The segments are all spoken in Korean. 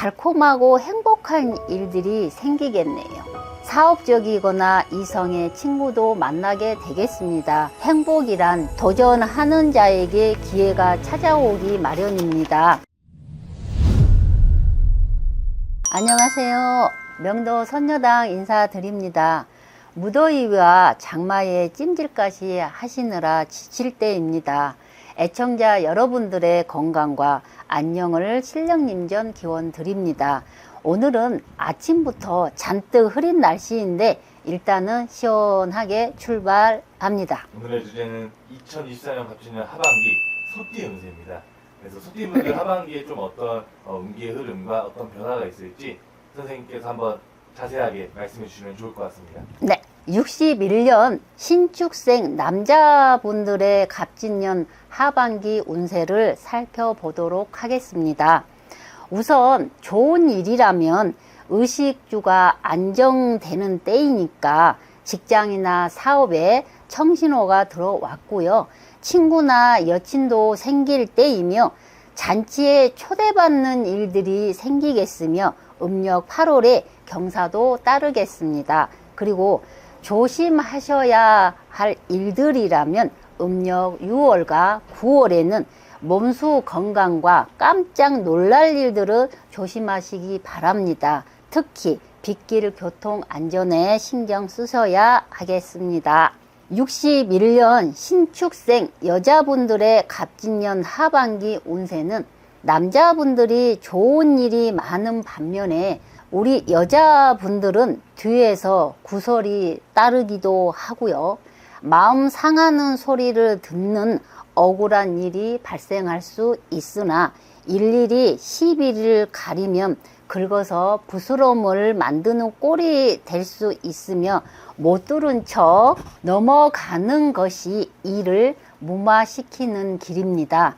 달콤하고 행복한 일들이 생기겠네요. 사업적이거나 이성의 친구도 만나게 되겠습니다. 행복이란 도전하는 자에게 기회가 찾아오기 마련입니다. 안녕하세요. 명도 선녀당 인사드립니다. 무더위와 장마에 찜질까지 하시느라 지칠 때입니다. 애청자 여러분들의 건강과 안녕을 실령님전 기원 드립니다. 오늘은 아침부터 잔뜩 흐린 날씨인데 일단은 시원하게 출발합니다. 오늘의 주제는 2024년 갑진년 하반기 소띠 운세입니다. 그래서 소띠 분들 하반기에 좀 어떤 어, 운기의 흐름과 어떤 변화가 있을지 선생님께서 한번 자세하게 말씀해 주시면 좋을 것 같습니다. 네. 61년 신축생 남자분들의 갑진년 하반기 운세를 살펴보도록 하겠습니다. 우선 좋은 일이라면 의식주가 안정되는 때이니까 직장이나 사업에 청신호가 들어왔고요. 친구나 여친도 생길 때이며 잔치에 초대받는 일들이 생기겠으며 음력 8월에 경사도 따르겠습니다. 그리고 조심하셔야 할 일들이라면 음력 6월과 9월에는 몸수 건강과 깜짝 놀랄 일들을 조심하시기 바랍니다. 특히 빗길 교통 안전에 신경 쓰셔야 하겠습니다. 61년 신축생 여자분들의 갑진년 하반기 운세는 남자분들이 좋은 일이 많은 반면에 우리 여자분들은 뒤에서 구설이 따르기도 하고요. 마음 상하는 소리를 듣는 억울한 일이 발생할 수 있으나 일일이 시비를 가리면 긁어서 부스러움을 만드는 꼴이 될 수 있으며 못 들은 척 넘어가는 것이 일을 무마시키는 길입니다.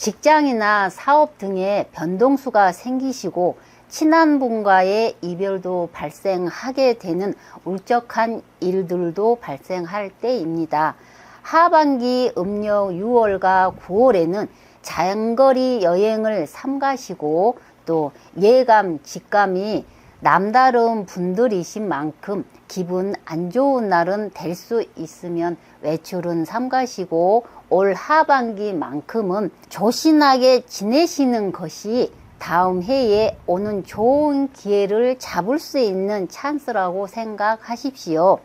직장이나 사업 등의 변동수가 생기시고 친한 분과의 이별도 발생하게 되는 울적한 일들도 발생할 때입니다. 하반기 음력 6월과 9월에는 장거리 여행을 삼가시고 또 예감, 직감이 남다른 분들이신 만큼 기분 안 좋은 날은 될 수 있으면 외출은 삼가시고 올 하반기만큼은 조신하게 지내시는 것이 다음 해에 오는 좋은 기회를 잡을 수 있는 찬스라고 생각하십시오.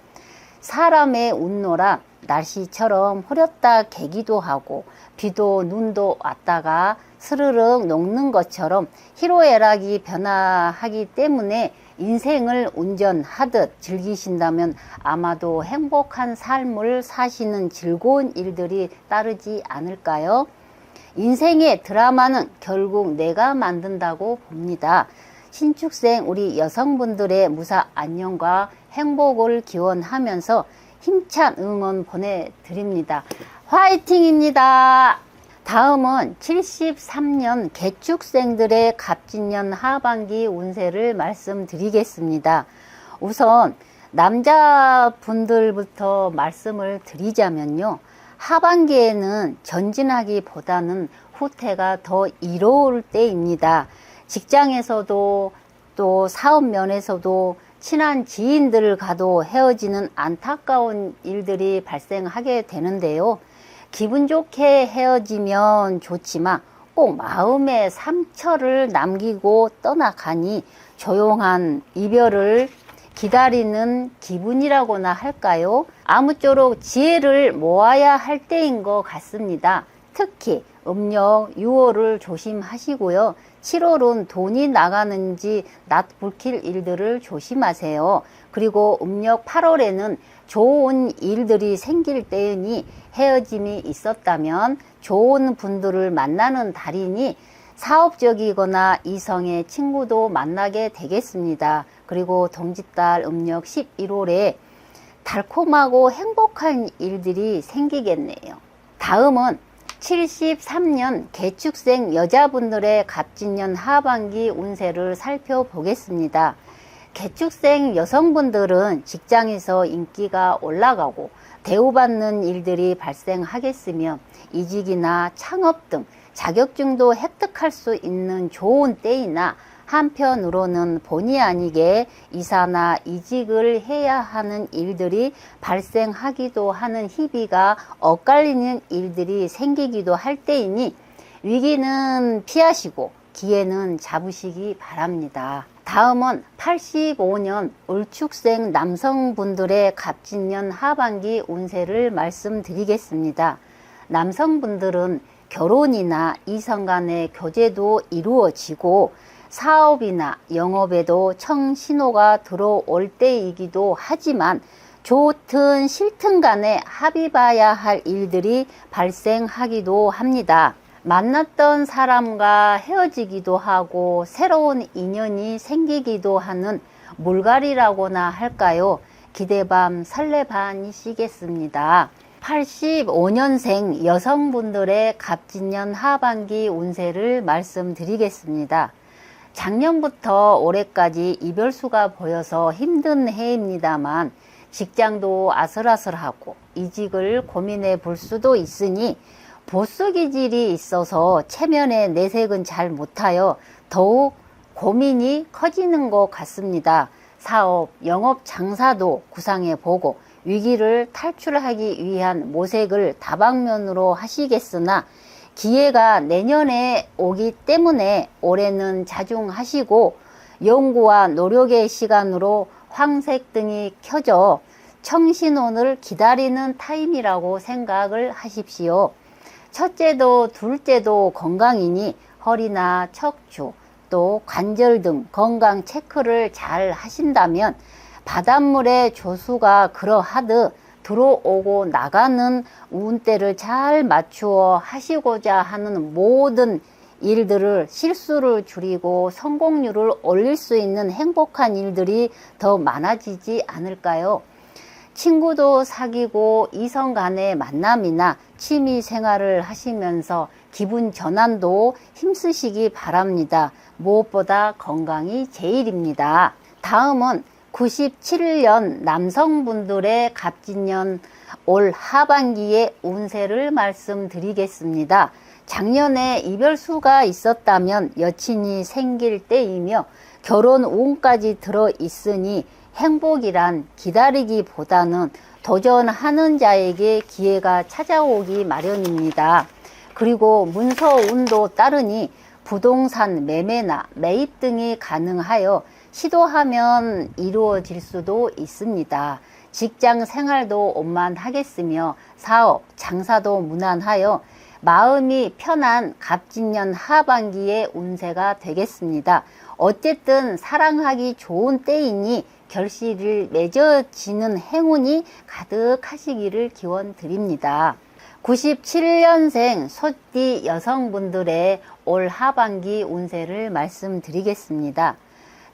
사람의 운노라 날씨처럼 흐렸다 개기도 하고 비도 눈도 왔다가 스르륵 녹는 것처럼 희로애락이 변화하기 때문에 인생을 운전하듯 즐기신다면 아마도 행복한 삶을 사시는 즐거운 일들이 따르지 않을까요? 인생의 드라마는 결국 내가 만든다고 봅니다. 신축생 우리 여성분들의 무사 안녕과 행복을 기원하면서 힘찬 응원 보내드립니다. 화이팅입니다. 다음은 73년 개축생들의 갑진년 하반기 운세를 말씀드리겠습니다. 우선 남자분들부터 말씀을 드리자면요. 하반기에는 전진하기보다는 후퇴가 더 이로울 때입니다. 직장에서도 또 사업 면에서도 친한 지인들을 가도 헤어지는 안타까운 일들이 발생하게 되는데요. 기분 좋게 헤어지면 좋지만 꼭 마음에 상처를 남기고 떠나가니 조용한 이별을 기다리는 기분이라고나 할까요? 아무쪼록 지혜를 모아야 할 때인 것 같습니다. 특히 음력 6월을 조심하시고요. 7월은 돈이 나가는지 낯 불킬 일들을 조심하세요. 그리고 음력 8월에는 좋은 일들이 생길 때이니 헤어짐이 있었다면 좋은 분들을 만나는 달이니 사업적이거나 이성의 친구도 만나게 되겠습니다. 그리고 동짓달 음력 11월에 달콤하고 행복한 일들이 생기겠네요. 다음은 73년 개축생 여자분들의 갑진년 하반기 운세를 살펴보겠습니다. 개축생 여성분들은 직장에서 인기가 올라가고 대우받는 일들이 발생하겠으며 이직이나 창업 등 자격증도 획득할 수 있는 좋은 때이나 한편으로는 본의 아니게 이사나 이직을 해야 하는 일들이 발생하기도 하는 희비가 엇갈리는 일들이 생기기도 할 때이니 위기는 피하시고 기회는 잡으시기 바랍니다. 다음은 85년 을축생 남성분들의 갑진년 하반기 운세를 말씀드리겠습니다. 남성분들은 결혼이나 이성 간의 교제도 이루어지고 사업이나 영업에도 청신호가 들어올 때이기도 하지만 좋든 싫든 간에 합의 봐야 할 일들이 발생하기도 합니다. 만났던 사람과 헤어지기도 하고 새로운 인연이 생기기도 하는 물갈이라고나 할까요? 기대밤 설레반이시겠습니다. 85년생 여성분들의 갑진년 하반기 운세를 말씀드리겠습니다. 작년부터 올해까지 이별수가 보여서 힘든 해입니다만 직장도 아슬아슬하고 이직을 고민해 볼 수도 있으니 보수 기질이 있어서 체면의 내색은 잘 못하여 더욱 고민이 커지는 것 같습니다. 사업, 영업, 장사도 구상해 보고 위기를 탈출하기 위한 모색을 다방면으로 하시겠으나 기회가 내년에 오기 때문에 올해는 자중하시고 연구와 노력의 시간으로 황색 등이 켜져 청신혼을 기다리는 타임이라고 생각을 하십시오. 첫째도 둘째도 건강이니 허리나 척추 또 관절 등 건강 체크를 잘 하신다면 바닷물의 조수가 그러하듯 들어오고 나가는 운대를 잘 맞추어 하시고자 하는 모든 일들을 실수를 줄이고 성공률을 올릴 수 있는 행복한 일들이 더 많아지지 않을까요? 친구도 사귀고 이성 간의 만남이나 취미 생활을 하시면서 기분 전환도 힘쓰시기 바랍니다. 무엇보다 건강이 제일입니다. 다음은 97년 남성분들의 갑진년 올 하반기의 운세를 말씀드리겠습니다. 작년에 이별수가 있었다면 여친이 생길 때이며 결혼 운까지 들어 있으니 행복이란 기다리기보다는 도전하는 자에게 기회가 찾아오기 마련입니다. 그리고 문서 운도 따르니 부동산 매매나 매입 등이 가능하여 시도하면 이루어질 수도 있습니다. 직장 생활도 원만하겠으며 사업, 장사도 무난하여 마음이 편한 갑진년 하반기의 운세가 되겠습니다. 어쨌든 사랑하기 좋은 때이니 결실을 맺어지는 행운이 가득하시기를 기원 드립니다. 97년생 소띠 여성분들의 올 하반기 운세를 말씀드리겠습니다.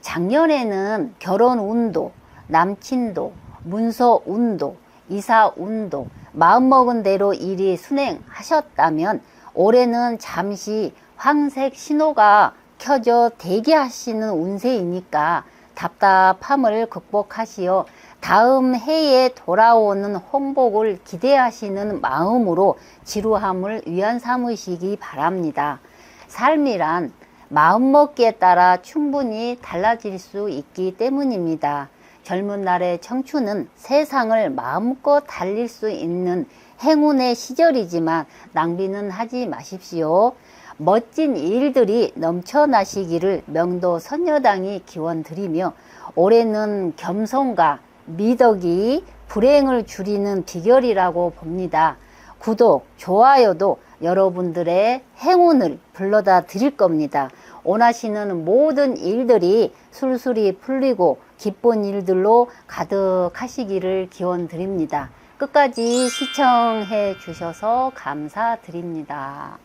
작년에는 결혼 운도, 남친도, 문서 운도, 이사 운도, 마음먹은 대로 일이 순행하셨다면 올해는 잠시 황색 신호가 켜져 대기하시는 운세이니까 답답함을 극복하시어 다음 해에 돌아오는 홍복을 기대하시는 마음으로 지루함을 위안 삼으시기 바랍니다. 삶이란 마음먹기에 따라 충분히 달라질 수 있기 때문입니다. 젊은 날의 청춘은 세상을 마음껏 달릴 수 있는 행운의 시절이지만 낭비는 하지 마십시오. 멋진 일들이 넘쳐나시기를 명도 선녀당이 기원드리며 올해는 겸손과 미덕이 불행을 줄이는 비결이라고 봅니다. 구독, 좋아요도 여러분들의 행운을 불러다 드릴 겁니다. 원하시는 모든 일들이 술술이 풀리고 기쁜 일들로 가득하시기를 기원 드립니다. 끝까지 시청해 주셔서 감사드립니다.